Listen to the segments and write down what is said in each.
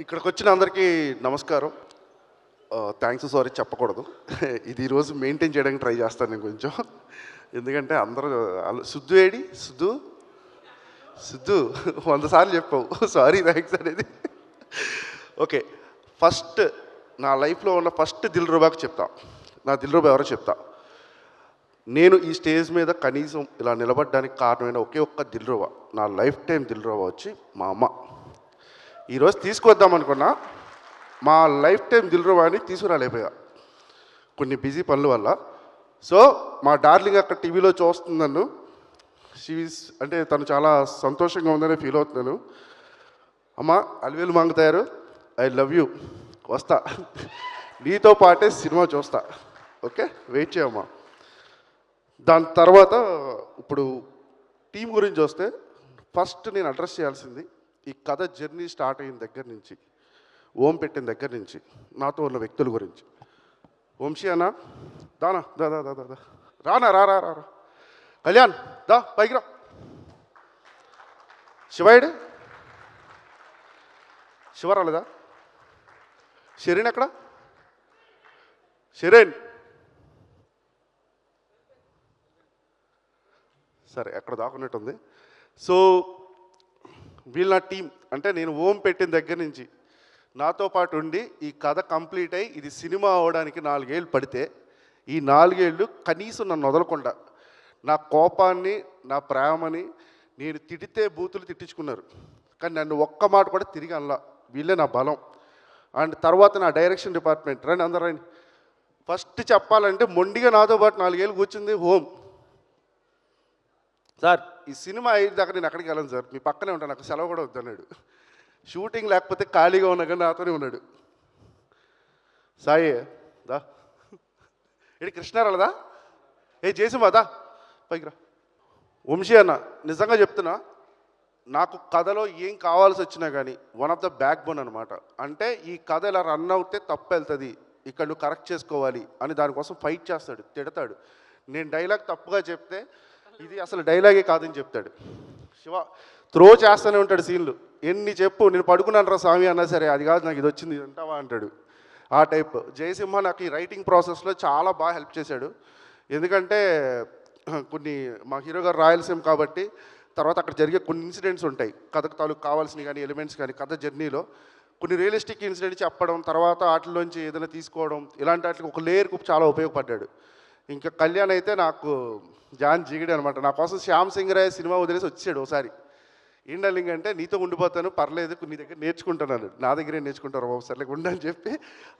ఇక్కడికి వచ్చిన అందరికీ నమస్కారం. థ్యాంక్స్ సారీ చెప్పకూడదు. ఇది ఈరోజు మెయింటైన్ చేయడానికి ట్రై చేస్తాను నేను కొంచెం. ఎందుకంటే అందరూ సుద్దు ఏడి? సుద్దు సిద్ధు? వంద సార్లు చెప్పావు. సారీ థ్యాంక్స్ అనేది. ఓకే ఫస్ట్ నా లైఫ్లో ఉన్న ఫస్ట్ దిల్ రూబాకి చెప్తా. నా దిల్ రూబా ఎవరో చెప్తా. నేను ఈ స్టేజ్ మీద కనీసం ఇలా నిలబడడానికి కారణమైన ఒకే ఒక్క దిల్ రూబా. నా లైఫ్ టైం దిల్ రూబా వచ్చి మా అమ్మ. ఈరోజు తీసుకొద్దాం అనుకున్నా మా లైఫ్ టైం దిల్ రూబాని తీసుకురాలేపోయా కొన్ని బిజీ పనుల వల్ల. సో మా డార్లింగ్ అక్కడ టీవీలో చూస్తుంది నన్ను. అంటే తను చాలా సంతోషంగా ఉందని ఫీల్ అవుతున్నాను అమ్మ అలివేలు మంగుతారు ఐ లవ్ యూ వస్తా. నీతో పాటే సినిమా చూస్తా. ఓకే? వెయిట్ చేయమ్మా దాని తర్వాత ఇప్పుడు టీం గురించి వస్తే ఫస్ట్ నేను అడ్రస్ చేయాల్సింది ఈ కథ జర్నీ స్టార్ట్ అయిన దగ్గర నుంచి ఓం పెట్టిన దగ్గర నుంచి నాతో ఉన్న వ్యక్తుల గురించి. వంశీ అన్న దానా దా దా దా దా రానా రా రా రా రా. కళ్యాణ్ దా పైకి రా. శివాయుడు? శివ రాలేదా? షెరీన్ ఎక్కడ? షెరీన్ సరే ఎక్కడ దాకున్నట్టుంది సో వీళ్ళ నా టీం అంటే నేను ఓం పెట్టిన దగ్గర నుంచి నాతో పాటు ఉండి ఈ కథ కంప్లీట్ అయ్యి ఇది సినిమా అవడానికి నాలుగేళ్ళు పడితే ఈ నాలుగేళ్ళు కనీసం నన్ను వదలకుండా నా కోపాన్ని నా ప్రేమని నేను తిడితే బూతులు తిట్టించుకున్నారు. కానీ నన్ను ఒక్క మాట కూడా తిరిగి అనలా. వీళ్ళే నా బలం. అండ్ తర్వాత నా డైరెక్షన్ డిపార్ట్మెంట్. రండి అందరూ రండి. ఫస్ట్ చెప్పాలంటే మొండిగా నాతో పాటు నాలుగేళ్ళు కూర్చుంది హోమ్. సార్. ఈ సినిమా అయిన దాకా నేను అక్కడికి వెళ్ళను సార్. మీ పక్కనే ఉంటాను నాకు సెలవు కూడా వద్దన్నాడు షూటింగ్ లేకపోతే ఖాళీగా ఉన్నా కానీ నాతోనే ఉన్నాడు. సాయి దా. ఇది కృష్ణారాలదా ఏ చేసిమా దా? వంశీ అన్న నిజంగా చెప్తున్నా నాకు కథలో ఏం కావాల్సి వచ్చినా కానీ one of the backbone అనమాట అంటే ఈ కథ ఇలా రన్ అవుతే తప్పు వెళ్తుంది. ఇక్కడ నువ్వు కరెక్ట్ చేసుకోవాలి అని దానికోసం ఫైట్ చేస్తాడు తిడతాడు. నేను డైలాగ్ తప్పుగా చెప్తే ఇది అసలు డైలాగే కాదని చెప్తాడు. శివ త్రో చేస్తూనే ఉంటాడు సీన్లు. ఎన్ని చెప్పు నేను పడుకున్నాను రా స్వామి అన్నా సరే అది కాదు నాకు ఇది వచ్చింది ఇది అంటావా అంటాడు. ఆ టైప్. జయసింహ నాకు ఈ రైటింగ్ ప్రాసెస్లో చాలా బాగా హెల్ప్ చేశాడు. ఎందుకంటే కొన్ని మా హీరో గారు రాయలసీమ కాబట్టి తర్వాత అక్కడ జరిగే కొన్ని ఇన్సిడెంట్స్ ఉంటాయి. కథకు తాలూకు కావాల్సినవి కానీ ఎలిమెంట్స్ కానీ కథ జర్నీలో కొన్ని రియలిస్టిక్ ఇన్సిడెంట్స్ చెప్పడం తర్వాత వాటిలోంచి ఏదైనా తీసుకోవడం ఇలాంటి వాటికి ఒక లేయర్కు చాలా ఉపయోగపడ్డాడు. ఇంకా కళ్యాణ్ అయితే నాకు జాన్ జిగిడి అనమాట నా కోసం శ్యామ్ సింగ్ రాయ్ సినిమా వదిలేసి వచ్చాడు ఒకసారి ఏండలింగ్ అంటే నీతో ఉండిపోతాను పర్లేదు నీ దగ్గర నేర్చుకుంటున్నాను నా దగ్గరే నేర్చుకుంటారు బాబు సర్లే ఉండని చెప్పి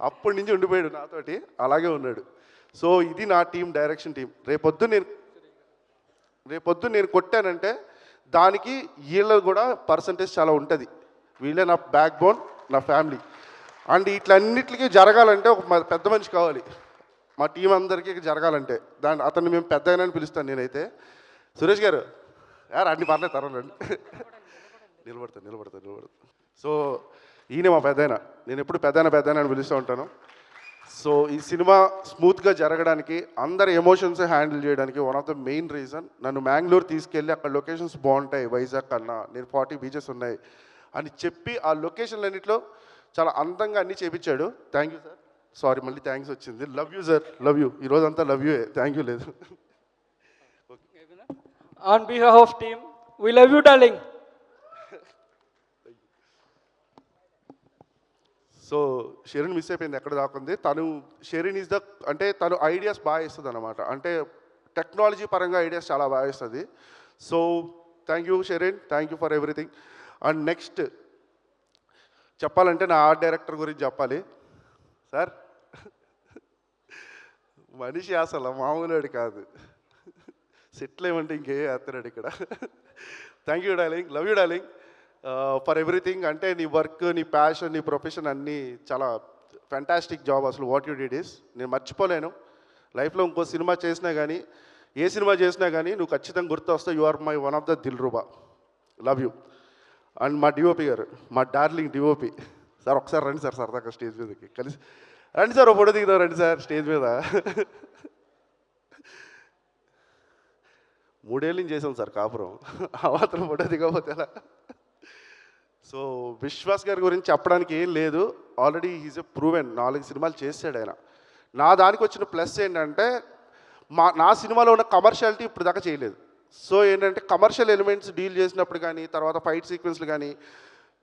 అప్పటి నుంచి ఉండిపోయాడు నాతోటి అలాగే ఉన్నాడు. సో ఇది నా టీం డైరెక్షన్ టీం రేపొద్దు నేను రేపొద్దు నేను కొట్టానంటే దానికి వీళ్ళ కూడా పర్సంటేజ్ చాలా ఉంటుంది. వీళ్ళే నా బ్యాక్ బోన్ నా ఫ్యామిలీ. అండ్ ఇట్లన్నిటికీ జరగాలంటే ఒక పెద్ద మనిషి కావాలి. మా టీం అందరికీ జరగాలంటే. దాని అతన్ని మేము పెద్ద అని పిలుస్తాను నేనైతే. సురేష్ గారు యారు అన్ని పర్లేదు తరండి నిలబడతాను నిలబడతాను నిలబడతాను సో ఈయన మా పెద్దాయన. నేను ఎప్పుడు పెద్దాయన పెద్దాయన అని పిలుస్తూ ఉంటాను. సో ఈ సినిమా స్మూత్గా జరగడానికి అందరి ఎమోషన్స్ హ్యాండిల్ చేయడానికి one of the main reason నన్ను మ్యాంగ్లూర్ తీసుకెళ్ళి అక్కడ లొకేషన్స్ బాగుంటాయి వైజాగ్ కన్నా. నేను ఫార్టీ బీచెస్ ఉన్నాయి అని చెప్పి ఆ లొకేషన్లన్నింటిలో చాలా అందంగా అన్నీ చేపించాడు. Thank you sir. సారీ మళ్ళీ థ్యాంక్స్ వచ్చింది. Love you sir love you ఈరోజంతా లవ్ యూ థ్యాంక్ యూ లేదు. On behalf of team, we love you, darling. So Sherin miss అయిపోయింది. ఎక్కడ దాకుంది తను షెరీన్ ఈజ్ ద అంటే తను ఐడియాస్ బాగా ఇస్తుంది అనమాట అంటే టెక్నాలజీ పరంగా ఐడియాస్ చాలా బాగా ఇస్తుంది so thank you Sherin thank you for everything and next చెప్పాలంటే నా ఆర్ట్ డైరెక్టర్ గురించి చెప్పాలి. సార్ మనిషి అసలు మామూలుడు కాదు. సెటిల్ ఏమంటే ఇంకే వేస్తున్నాడు ఇక్కడ? Thank you darling love you darling for everything అంటే నీ వర్క్ నీ ప్యాషన్ నీ ప్రొఫెషన్ అన్నీ చాలా ఫ్యాంటాస్టిక్ జాబ్ అసలు వాట్ యూ డిడ్ ఇస్ నేను మర్చిపోలేను. లైఫ్లో ఇంకో సినిమా చేసినా కానీ ఏ సినిమా చేసినా కానీ నువ్వు ఖచ్చితంగా గుర్తు వస్తావు you are my one of the Dilruba love you and మా డిఓపి గారు మా డార్లింగ్ డిఓపి సార్ ఒకసారి రండి సార్ సరదాగా స్టేజ్ మీదకి. కలిసి రండి సార్ ఓ ఫోటో దిగుదాం రండి సార్ స్టేజ్ మీద. మూడేళ్ళు నుంచి చేసాం సార్ కాపురం. ఆ మాత్రం ఫోటో దిగకపోతే ఎలా? సో విశ్వాస్ గారి గురించి చెప్పడానికి ఏం లేదు. ఆల్రెడీ ఈజ్ ఎ ప్రూవెన్ నాలుగు సినిమాలు చేశాడు ఆయన. నా దానికి వచ్చిన ప్లస్ ఏంటంటే మా నా సినిమాలో ఉన్న కమర్షియాలిటీ ఇప్పుడు దాకా చేయలేదు. సో ఏంటంటే కమర్షియల్ ఎలిమెంట్స్ డీల్ చేసినప్పుడు కానీ తర్వాత ఫైట్ సీక్వెన్స్లు కానీ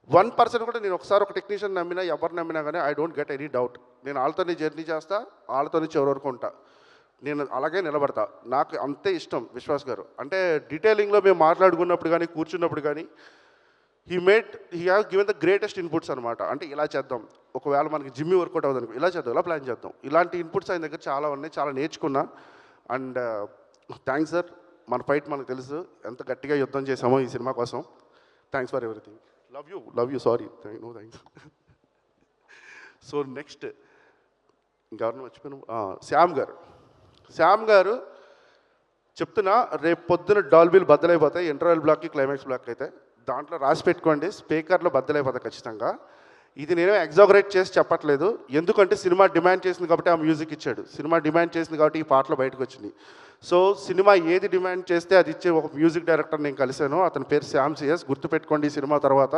వన్ పర్సెంట్ కూడా నేను ఒకసారి ఒక టెక్నీషియన్ నమ్మినా ఎవరు నమ్మినా కానీ I don't get any doubt నేను వాళ్ళతోనే జర్నీ చేస్తా వాళ్ళతోనే చివరి వరకు ఉంటా. నేను అలాగే నిలబడతా. నాకు అంతే ఇష్టం విశ్వాస్ గారు. అంటే డీటెయిలింగ్లో మేము మాట్లాడుకున్నప్పుడు కానీ కూర్చున్నప్పుడు కానీ he made he have given the greatest inputs అనమాట అంటే ఇలా చేద్దాం. ఒకవేళ మనకి జిమ్మి వర్కౌట్ అవ్వదు అనుకో ఇలా చేద్దాం ఇలా ప్లాన్ చేద్దాం. ఇలాంటి ఇన్పుట్స్ ఆయన దగ్గర చాలా ఉన్నాయి చాలా నేర్చుకున్నా. అండ్ uh, థ్యాంక్స్ సార్ మన ఫైట్ మనకు తెలుసు. ఎంత గట్టిగా యుద్ధం చేసామో ఈ సినిమా కోసం. Thanks for everything love you love you sorry no thanks so next ఇంకెవరిని మర్చిపోయిన? శ్యామ్ గారు. శ్యామ్ గారు చెప్తున్నా రేపు పొద్దున డాల్బీలు బద్దలైపోతాయి ఇంటర్వెల్ బ్లాక్కి క్లైమాక్స్ బ్లాక్ అయితే. దాంట్లో రాసి పెట్టుకోండి స్పీకర్లో బద్దలైపోతాయి ఖచ్చితంగా. ఇది నేను ఎగ్జాగరేట్ చేసి చెప్పట్లేదు. ఎందుకంటే సినిమా డిమాండ్ చేసింది కాబట్టి ఆ మ్యూజిక్ ఇచ్చాడు. సినిమా డిమాండ్ చేసింది కాబట్టి ఈ పాటలు బయటకు వచ్చినాయి. సో సినిమా ఏది డిమాండ్ చేస్తే అది ఇచ్చే ఒక మ్యూజిక్ డైరెక్టర్ నేను కలిశాను. అతని పేరు శ్యామ్ సిఎస్. గుర్తుపెట్టుకోండి ఈ సినిమా తర్వాత.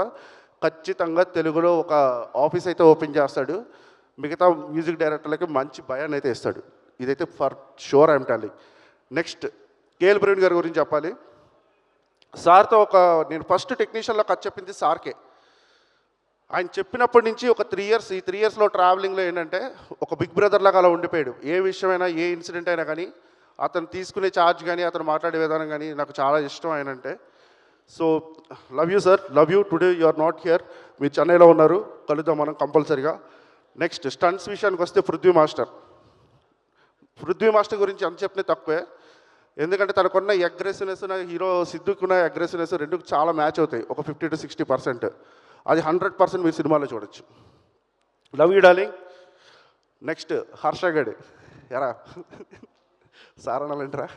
ఖచ్చితంగా తెలుగులో ఒక ఆఫీస్ అయితే ఓపెన్ చేస్తాడు. మిగతా మ్యూజిక్ డైరెక్టర్లకి మంచి భయాన్ని అయితే ఇస్తాడు ఇదైతే for sure I'm telling next KL Praveen గారి గురించి చెప్పాలి. సార్తో ఒక నేను ఫస్ట్ టెక్నీషియన్లో కథ చెప్పింది సార్కే. ఆయన చెప్పినప్పటి నుంచి ఒక త్రీ ఇయర్స్ ఈ త్రీ ఇయర్స్లో ట్రావెలింగ్లో ఏంటంటే ఒక బిగ్ బ్రదర్ లాగా అలా ఉండిపోయాడు. ఏ విషయమైనా ఏ ఇన్సిడెంట్ అయినా కానీ అతను తీసుకునే ఛార్జ్ కానీ అతను మాట్లాడే విధానం కానీ నాకు చాలా ఇష్టం ఆయన అంటే so love you sir love you today you are not here మీరు చెన్నైలో ఉన్నారు. కలుద్దాం మనం కంపల్సరిగా. నెక్స్ట్ స్టంట్స్ విషయానికి వస్తే పృథ్వీ మాస్టర్. పృథ్వీ మాస్టర్ గురించి అంత చెప్పిన తక్కువే. ఎందుకంటే తనకున్న అగ్రెసివ్నెస్ హీరో సిద్ధుకున్న అగ్రెసివ్నెస్ రెండు చాలా మ్యాచ్ అవుతాయి. ఒక ఫిఫ్టీ టు సిక్స్టీ పర్సెంట్ అది హండ్రెడ్ పర్సెంట్ మీరు సినిమాలో చూడొచ్చు. లవ్ యూ డార్లింగ్ నెక్స్ట్ హర్షగడ్ ఎరా? సారణాలంటరా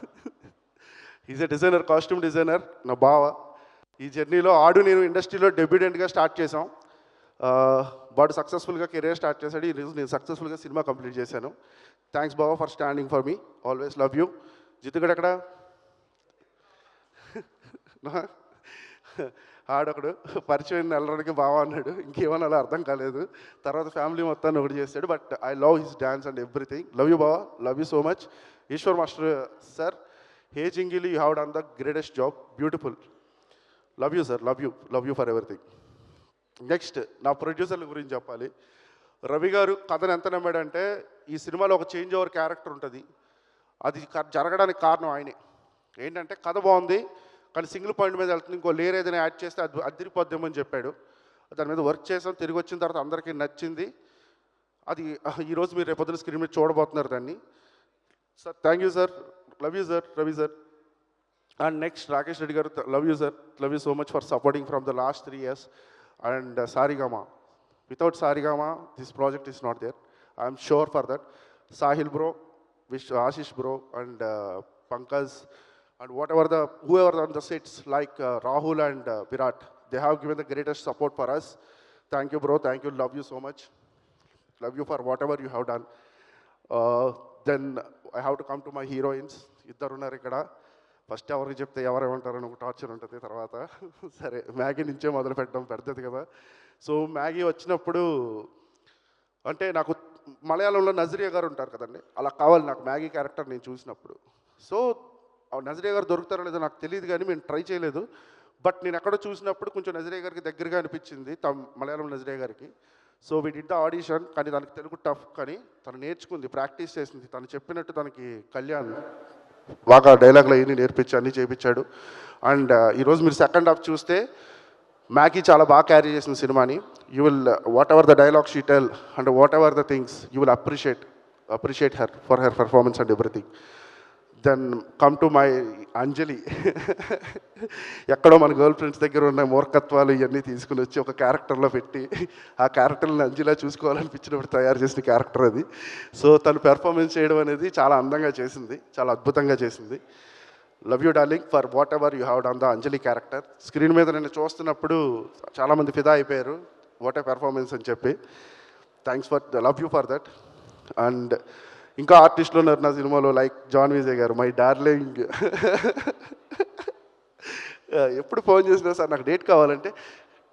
is a designer costume designer నా బావ. ఈ జర్నీలో ఆడు నేను ఇండస్ట్రీలో డెబ్యూడెంట్గా స్టార్ట్ చేసాం వాడు సక్సెస్ఫుల్గా కెరీర్ స్టార్ట్ చేశాడు. ఈరోజు నేను సక్సెస్ఫుల్గా సినిమా కంప్లీట్ చేశాను. థ్యాంక్స్ బావ for standing for me always love you జితుగడు ఎక్కడ? ఆడొకడు పరిచయం వెళ్ళడానికి బాగా అన్నాడు. ఇంకేమన్నా అర్థం కాలేదు. తర్వాత ఫ్యామిలీ మొత్తాన్ని ఒకటి చేస్తాడు but I love his dance and everything. Love you బావా? Love you so much. Eshwar master sir hey జింగిలి you have done the greatest job. Beautiful. Love you sir love you. Love you for everything. Next నా ప్రొడ్యూసర్ల గురించి చెప్పాలి. రవి గారు కథను ఎంత నమ్మాడంటే ఈ సినిమాలో ఒక చేంజ్ ఓవర్ క్యారెక్టర్ ఉంటుంది. అది జరగడానికి కారణం ఆయనే. ఏంటంటే కథ బాగుంది. కానీ సింగిల్ పాయింట్ మీద వెళ్తుంది ఇంకో లేర్ ఏదైనా యాడ్ చేస్తే అది అద్దరిపోద్దామని చెప్పాడు. దాని మీద వర్క్ చేసాం తిరిగి వచ్చిన తర్వాత అందరికీ నచ్చింది. అది ఈరోజు మీరు రేపొద్దున స్క్రీన్ మీద చూడబోతున్నారు దాన్ని. Sir thank you sir. Love you sir Ravi sir and next Rakesh Reddy గారు love you sir love you so much for supporting from the last three years and Saregama without Saregama this project is not there I'm sure for that Sahil bro wish Ashish bro and Pankaj and whatever the whoever on the sets like uh, Rahul and uh, Virat, they have given the greatest support for us. Thank you, bro. Thank you. Love you so much. Love you for whatever you have done. Uh, then I have to come to my heroines. ఇద్దరు ఉన్నారు ఇక్కడ first ఎవరికి చెప్తే ఎవరేమంటారని ఒక torture ఉంటుంది తర్వాత సరే Maggi నుంచే మొదలు పెట్టడం పెడుతుంది కదా సో మ్యాగీ వచ్చినప్పుడు అంటే నాకు మలయాళంలో నజరియా గారు ఉంటారు కదండి అలా కావాలి నాకు మ్యాగీ క్యారెక్టర్ నేను చూసినప్పుడు సో ఆ గారు దొరుకుతారో లేదో నాకు తెలియదు కానీ మేము ట్రై చేయలేదు. బట్ నేను ఎక్కడో చూసినప్పుడు కొంచెం నజరే గారికి దగ్గరగా అనిపించింది తమ్ మలయాళం నజరే గారికి. So we did the audition కానీ దానికి తెలుగు టఫ్ కానీ తను నేర్చుకుంది ప్రాక్టీస్ చేసింది. తను చెప్పినట్టు తనకి కళ్యాణ్ బాగా డైలాగ్లు అవన్నీ నేర్పించి అన్నీ చేయించాడు అండ్ uh, ఈరోజు మీరు సెకండ్ హాఫ్ చూస్తే మ్యాగీ చాలా బాగా క్యారీ చేసిన సినిమాని. You will whatever the dialogue she tell and whatever the things you will appreciate appreciate her for her performance and everything then come to my Anjali ఎక్కడో మన girl friends దగ్గర ఉన్న మూర్ఖత్వాలు ఇవన్నీ తీసుకుని వచ్చి ఒక క్యారెక్టర్లో పెట్టి ఆ క్యారెక్టర్ని అంజలా చూసుకోవాలనిపించినప్పుడు తయారు చేసిన క్యారెక్టర్ అది. సో తను పెర్ఫార్మెన్స్ చేయడం అనేది చాలా అందంగా చేసింది చాలా అద్భుతంగా చేసింది. Love you darling for whatever you have done the Anjali character screen మీద నేను చూస్తున్నప్పుడు చాలామంది ఫిదా అయిపోయారు వాట్ ఏ పెర్ఫార్మెన్స్ అని చెప్పి. Thanks for love you for that and ఇంకా ఆర్టిస్టులు ఉన్నారు నా సినిమాలో లైక్ జాన్ విజయ్ గారు మై డార్లింగ్ ఎప్పుడు ఫోన్ చేసినా సార్ నాకు డేట్ కావాలంటే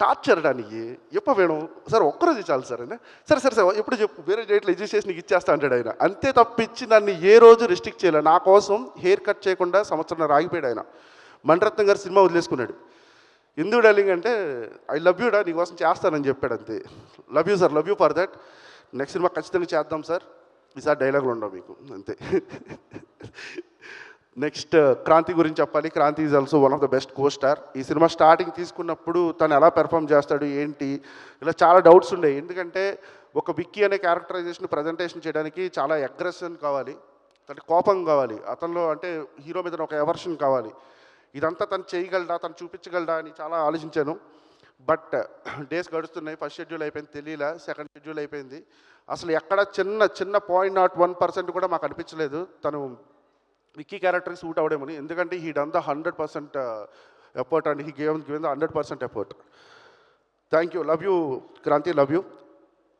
టార్చర్ దానికి ఎప్పుడు వేణు? సార్ ఒక్కరోజు చాలు సార్ అయినా? సరే సరే సార్ ఎప్పుడు చెప్పు? వేరే డేట్లు ఎడ్యూస్ చేసి నీకు ఇచ్చేస్తా అంటాడు ఆయన. అంతే తప్పించి నన్ను ఏ రోజు రిస్ట్రిక్ట్ చేయలే. నా కోసం హెయిర్ కట్ చేయకుండా సంవత్సరం రాగిపోయాడు ఆయన. మణిరత్నం గారు సినిమా వదిలేసుకున్నాడు. ఎందుకు డార్లింగ్ అంటే ఐ లవ్ యూడా నీకోసం చేస్తానని చెప్పాడు అంతే. Love you sir love you for that next cinema ఖచ్చితంగా చేద్దాం సార్ ఈసారి డైలాగులు ఉండవు మీకు అంతే. నెక్స్ట్ క్రాంతి uh, గురించి చెప్పాలి. Kranthi is also one of the best costar ఈ సినిమా స్టార్టింగ్ తీసుకున్నప్పుడు తను ఎలా పెర్ఫామ్ చేస్తాడు ఏంటి? ఇలా చాలా డౌట్స్ ఉండేవి ఎందుకంటే ఒక విక్కీ అనే క్యారెక్టరైజేషన్ ప్రజెంటేషన్ చేయడానికి చాలా అగ్రెషన్ కావాలి. అంటే కోపం కావాలి. అతనిలో అంటే హీరో మీద ఒక ఎవర్షన్ కావాలి. ఇదంతా తను చేయగలడా తను చూపించగలడా అని చాలా ఆలోచించాను. బట్ డేస్ గడుస్తున్నాయి ఫస్ట్ షెడ్యూల్ అయిపోయింది తెలియలే సెకండ్ షెడ్యూల్ అయిపోయింది. అసలు ఎక్కడ చిన్న చిన్న పాయింట్ నాట్ వన్ పర్సెంట్ కూడా మాకు అనిపించలేదు. తను విక్కీ క్యారెక్టర్కి సూట్ అవడేమని ఎందుకంటే he done the hundred percent effort and he gave given the hundred percent effort thank you love you Kranthi love you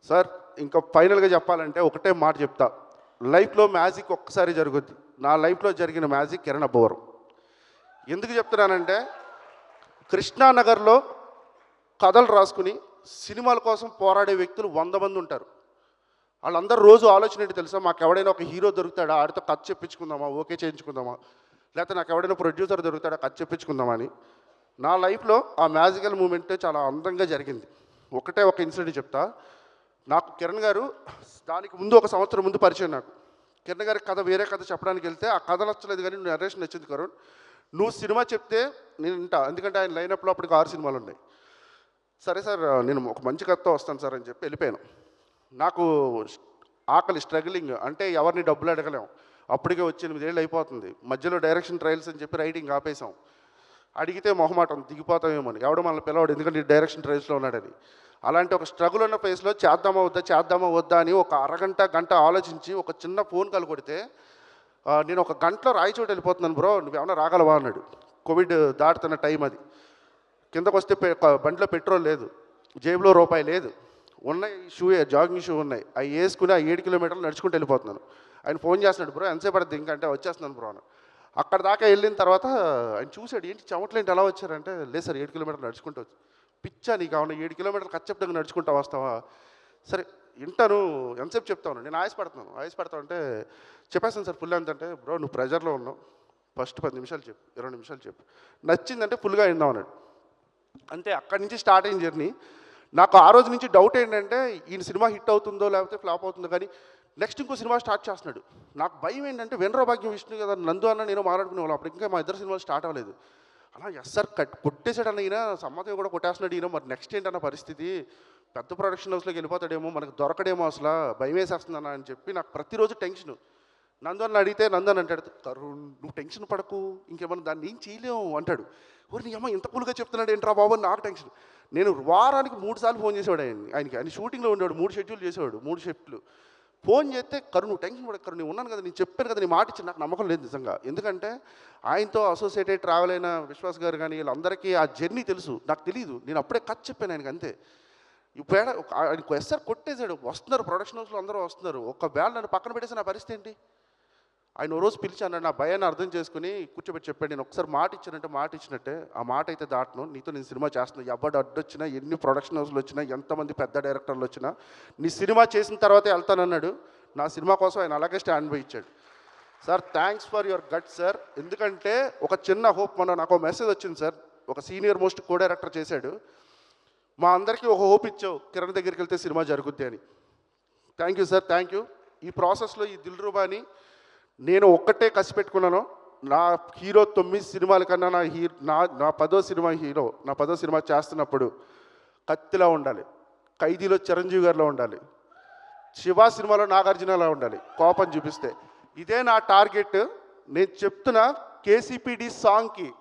sir ఇంకా ఫైనల్గా చెప్పాలంటే ఒకటే మాట చెప్తా. లైఫ్లో మ్యాజిక్ ఒక్కసారి జరుగుద్ది. నా లైఫ్లో జరిగిన మ్యాజిక్ కిరణ్ అబ్బవరం. ఎందుకు చెప్తున్నానంటే కృష్ణానగర్లో కథలు రాసుకుని సినిమాల కోసం పోరాడే వ్యక్తులు వంద మంది ఉంటారు. వాళ్ళందరూ రోజు ఆలోచన ఏంటి తెలుసా? మాకు ఎవడైనా ఒక హీరో దొరుకుతాడా? ఆడితో కథ చెప్పించుకుందామా? ఓకే చేయించుకుందామా? లేకపోతే నాకు ఎవడైనా ప్రొడ్యూసర్ దొరుకుతాడా? కథ చెప్పించుకుందామా అని. నా లైఫ్లో ఆ మ్యాజికల్ మూమెంట్ చాలా అందంగా జరిగింది. ఒకటే ఒక ఇన్సిడెంట్ చెప్తా. నాకు కిరణ్ గారు దానికి ముందు ఒక సంవత్సరం ముందు పరిచయం నాకు. కిరణ్ గారి కథ వేరే కథ చెప్పడానికి వెళ్తే ఆ కథ నచ్చలేదు కానీ నువ్వు నరేషన్ నచ్చింది కరుణ్. నువ్వు సినిమా చెప్తే నేను వింటా. ఎందుకంటే ఆయన లైనప్లో అప్పటికి ఆరు సినిమాలు ఉన్నాయి. సరే సార్ నేను ఒక మంచి కథతో వస్తాను సార్ అని చెప్పి వెళ్ళిపోయాను. నాకు ఆకలి స్ట్రగ్లింగ్ అంటే ఎవరిని డబ్బులు అడగలేం. అప్పటికే వచ్చి ఎనిమిదేళ్ళు అయిపోతుంది. మధ్యలో డైరెక్షన్ ట్రయల్స్ అని చెప్పి రైటింగ్ ఆపేసాం అడిగితే మొహమాటం దిగిపోతామేమో అని. ఎవడో మనల్ని పిలవాడు ఎందుకంటే డైరెక్షన్ ట్రయల్స్లో ఉన్నాడని. అలాంటి ఒక స్ట్రగుల్ ఉన్న ప్లేస్లో చేద్దామా వద్దా చేద్దామా వద్దా అని ఒక అరగంట గంట ఆలోచించి ఒక చిన్న ఫోన్ కాల్ కొడితే నేను ఒక గంటలో రాయచోటు వెళ్ళిపోతున్నాను బ్రో నువ్వేమన్నా రాగలవా? అన్నాడు. కోవిడ్ దాటుతున్న టైం అది. కిందకు వస్తే బండిలో పెట్రోల్ లేదు. జేబులో రూపాయి లేదు. ఉన్నాయి షూ జాగింగ్ షూ ఉన్నాయి. అవి వేసుకుని ఆ ఏడు కిలోమీటర్లు నడుచుకుంటూ వెళ్ళిపోతున్నాను. ఆయన ఫోన్ చేస్తున్నాడు బ్రో ఎంతసేపు పడుతుంది ఇంకంటే అంటే వచ్చేస్తున్నాను బ్రో అని. అక్కడ దాకా వెళ్ళిన తర్వాత ఆయన చూశాడు ఏంటి చెమటలు ఎలా వచ్చారంటే లేదు సార్ ఏడు కిలోమీటర్లు నడుచుకుంటూ వచ్చి పిచ్చా నీకు అవును ఏడు కిలోమీటర్లు ఖచ్చితంగా నడుచుకుంటా వస్తావా? సరే వింటాను. ఎంతసేపు చెప్తాను నేను ఆయాసపడుతున్నాను ఆయాసపడతా అంటే చెప్పేస్తాను సార్ ఫుల్ ఎంత అంటే బ్రో నువ్వు ప్రెజర్లో ఉన్నావు. ఫస్ట్ పది నిమిషాలు చెప్పు ఇరవై నిమిషాలు చెప్పు. నచ్చిందంటే ఫుల్గా విందాం అన్నాడు. అంతే అక్కడి నుంచి స్టార్ట్ అయిన జర్నీ. నాకు ఆ రోజు నుంచి డౌట్ ఏంటంటే ఈయన సినిమా హిట్ అవుతుందో లేకపోతే ఫ్లాప్ అవుతుందో కానీ నెక్స్ట్ ఇంకో సినిమా స్టార్ట్ చేస్తున్నాడు. నాకు భయం ఏంటంటే వెనరో భాగ్యం విష్ణు కదా నందు అన్న నేను మాట్లాడుకునే వాళ్ళు అప్పుడు ఇంకా మా ఇద్దరు సినిమాలు స్టార్ట్ అవ్వలేదు. అలా ఎస్ సార్ కట్ కొట్టేశాడు అన్న ఈయన సమ్మతం కూడా కొట్టేస్తున్నాడు ఈయన. మరి నెక్స్ట్ ఏంటన్న పరిస్థితి? పెద్ద ప్రొడక్షన్ హౌస్లోకి వెళ్ళిపోతాడేమో మనకు దొరకడేమో అసలు భయం వేసేస్తుందన్న అని చెప్పి నాకు ప్రతిరోజు టెన్షన్ నందన్ అడిగితే నందన్ అంటాడు కరుణ్ నువ్వు టెన్షన్ పడకు ఇంకేమన్నా దాన్ని ఏం చేయలేము అంటాడు. ఊరి నీ అమ్మ ఇంత కూల్గా చెప్తున్నాడు ఏంట్రా బాబు? అని నాకు టెన్షన్. నేను వారానికి మూడు సార్లు ఫోన్ చేసేవాడు ఆయన ఆయనకి. ఆయన షూటింగ్లో ఉండేవాడు మూడు షెడ్యూల్ చేసేవాడు మూడు షిఫ్ట్లు ఫోన్ చేస్తే కరు నువ్వు టెన్షన్ పడక కరు నేను ఉన్నాను కదా నేను చెప్పాను కదా నీ మాట ఇచ్చి నాకు నమ్మకం లేదు నిజంగా. ఎందుకంటే ఆయనతో అసోసియేటెడ్ ట్రావెల్ అయిన విశ్వాస్ గారు కానీ వీళ్ళందరికీ ఆ జర్నీ తెలుసు. నాకు తెలియదు నేను అప్పుడే కథ చెప్పాను ఆయనకి అంతే. ఇప్పుడు ఆయన ఎస్ఆర్ కొట్టేశాడు. వస్తున్నారు ప్రొడక్షన్ హౌస్లో అందరూ వస్తున్నారు. ఒక వేళ నన్ను పక్కన పెట్టేసి నా పరిస్థితి ఏంటి? ఆయన ఓ రోజు పిలిచాను నా భయాన్ని అర్థం చేసుకుని కూర్చోబెట్టి చెప్పాడు నేను ఒకసారి మాట ఇచ్చినట్టే మాట ఇచ్చినట్టే ఆ మాట అయితే దాటను నీతో నేను సినిమా చేస్తున్నా ఎవడు అడ్డొచ్చినా ఎన్ని ప్రొడక్షన్ హౌస్లు వచ్చినా ఎంతమంది పెద్ద డైరెక్టర్లు వచ్చినా నీ సినిమా చేసిన తర్వాతే వెళ్తానన్నాడు నా సినిమా కోసం ఆయన అలాగే స్టాండ్ బై ఇచ్చాడు. Sir thanks for your gut sir ఎందుకంటే ఒక చిన్న హోప్ మన నాకు మెసేజ్ వచ్చింది సార్ ఒక సీనియర్ మోస్ట్ కో డైరెక్టర్ చేశాడు. మా అందరికీ ఒక హోప్ ఇచ్చావు కిరణ్ దగ్గరికి వెళ్తే సినిమా జరుగుద్ది అని. Thank you sir thank you ఈ ప్రాసెస్లో ఈ దిల్ రూబాని నేను ఒక్కటే కసి పెట్టుకున్నాను. నా హీరో తొమ్మిది సినిమాల కన్నా నా హీ నా నా పదో సినిమా హీరో నా పదో సినిమా చేస్తున్నప్పుడు కత్తిలా ఉండాలి. ఖైదీలో చిరంజీవి గారిలో ఉండాలి. శివ సినిమాలో నాగార్జునలా ఉండాలి. కోపం చూపిస్తే. ఇదే నా టార్గెట్. నేను చెప్తున్నా కేసీపీడి సాంగ్కి.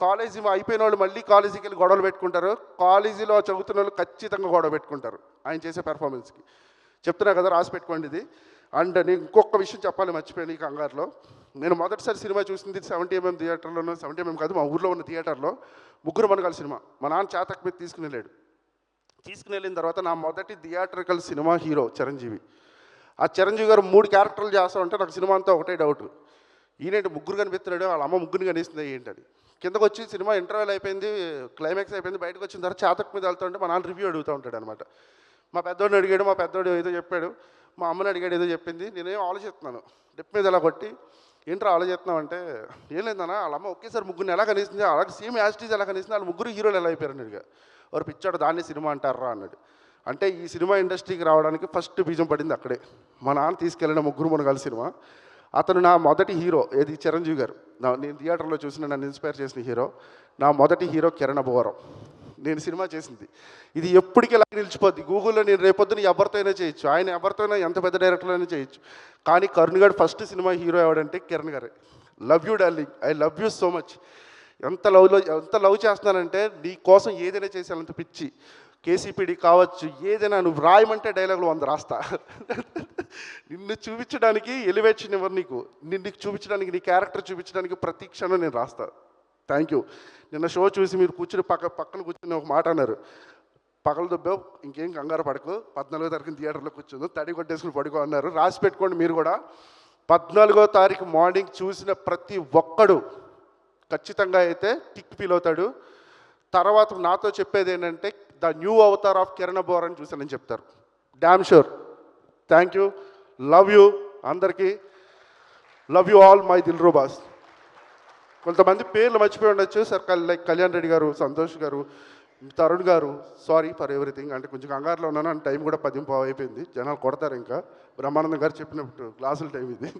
కాలేజీ అయిపోయిన వాళ్ళు మళ్ళీ కాలేజీకి వెళ్ళి గొడవలు పెట్టుకుంటారు. కాలేజీలో చదువుతున్న వాళ్ళు ఖచ్చితంగా గొడవ పెట్టుకుంటారు. ఆయన చేసే పెర్ఫార్మెన్స్కి చెప్తున్నా కదా రాసి పెట్టుకోండి ఇది. అండ్ నేను ఇంకొక విషయం చెప్పాలి మర్చిపోయాను ఈ కంగారులో. నేను మొదటిసారి సినిమా చూసింది సెవెంటీ ఎంఎం థియేటర్లోనూ సెవెంటీ ఎంఎం కాదు మా ఊర్లో ఉన్న థియేటర్లో ముగ్గురు మనగాల సినిమా. మా నాన్న చేతకు మీద తీసుకుని వెళ్ళాడు. తీసుకుని వెళ్ళిన తర్వాత నా మొదటి థియేటర్కల్ సినిమా హీరో చిరంజీవి. ఆ చిరంజీవి గారు మూడు క్యారెక్టర్లు చేస్తా ఉంటే నాకు సినిమా అంతా ఒకటే డౌట్. ఈయనేంటి ముగ్గురు కనిపిస్తున్నాడు వాళ్ళ అమ్మ ముగ్గురిని కనిపిస్తుంది ఏంటని. కిందకు వచ్చి సినిమా ఇంటర్వెల్ అయిపోయింది క్లైమాక్స్ అయిపోయింది బయటకు వచ్చిన తర్వాత చాతక్ మీద వెళ్తుంటే మా నాన్న రివ్యూ అడుగుతూ ఉంటాడు అనమాట మా పెద్దోడిని అడిగాడు మా పెద్దోడు ఏదో చెప్పాడు. మా అమ్మని అడిగాడు ఏదో చెప్పింది. నేనేం ఆలోచిస్తున్నాను. డిప్ మీద ఇలా కొట్టి ఏంట్రా ఆలోచిస్తున్నావు అంటే ఏం లేదన్నా వాళ్ళ అమ్మ ఒకేసారి ముగ్గురిని ఎలా కనిపిస్తుంది అలాగే సేమ్ యాస్టీజ్ ఎలా కనిపిస్తుంది వాళ్ళు ముగ్గురు హీరోలు ఎలా అయిపోయారు అడిగా వారు పిచ్చాడు దాన్ని సినిమా అంటారా అన్నాడు. అంటే ఈ సినిమా ఇండస్ట్రీకి రావడానికి ఫస్ట్ బీజం పడింది అక్కడే. మా నాన్న తీసుకెళ్ళిన ముగ్గురు మునగాల సినిమా. అతను నా మొదటి హీరో ఏది? చిరంజీవి గారు. నా నేను థియేటర్లో చూసిన నన్ను ఇన్స్పైర్ చేసిన హీరో. నా మొదటి హీరో కిరణ్ అభవరం నేను సినిమా చేసింది. ఇది ఎప్పటికీ ఇలా నిలిచిపోద్ది? గూగుల్లో నేను రేపొద్దున ఎవరితోనే చేయొచ్చు. ఆయన ఎవరితోనే ఎంత పెద్ద డైరెక్టర్ అయినా చేయొచ్చు. కానీ కరుణ్ గారు ఫస్ట్ సినిమా హీరో ఎవడంటే కిరణ్ గారే. Love you darling. I love you so much. ఎంత లవ్లో ఎంత లవ్ చేస్తున్నానంటే నీ కోసం ఏదైనా చేసేయాలంత పిచ్చి. కేసీపీడి కావచ్చు ఏదైనా నువ్వు రాయమంటే డైలాగులు వంద రాస్తా. నిన్ను చూపించడానికి ఎలివేషన్ ఎవరు నీకు. నిన్ను చూపించడానికి నీ క్యారెక్టర్ చూపించడానికి ప్రతి క్షణం నేను రాస్తాను థ్యాంక్ యూ. నిన్న షో చూసి మీరు కూర్చుని పక్క పక్కన కూర్చుని ఒక మాట అన్నారు. పగలు దుబ్బావు ఇంకేం కంగారు పడకు. పద్నాలుగో తారీఖు థియేటర్లో కూర్చుందో. తడి కొట్టేసుకుని పడుకో అన్నారు. రాసి పెట్టుకోండి మీరు కూడా. పద్నాలుగో తారీఖు మార్నింగ్ చూసిన ప్రతి ఒక్కడు ఖచ్చితంగా అయితే టిక్ ఫీల్ అవుతాడు. తర్వాత నాతో చెప్పేది ఏంటంటే the new avatar of Kiran bore అని చూసానని చెప్తారు. Damn sure thank you love you అందరికీ. Love you all my Dilrubas. కొంతమంది పేర్లు మర్చిపోయి ఉండొచ్చు. సార్ లైక్ కళ్యాణ్ రెడ్డి గారు సంతోష్ గారు తరుణ్ గారు సారీ ఫర్ ఎవ్రీథింగ్. అంటే కొంచెం కంగారులో ఉన్నాను. అని టైం కూడా పదింపు అయిపోయింది. జనాలు కొడతారు ఇంకా. బ్రహ్మానందం గారు చెప్పినప్పుడు క్లాసుల టైం ఇది.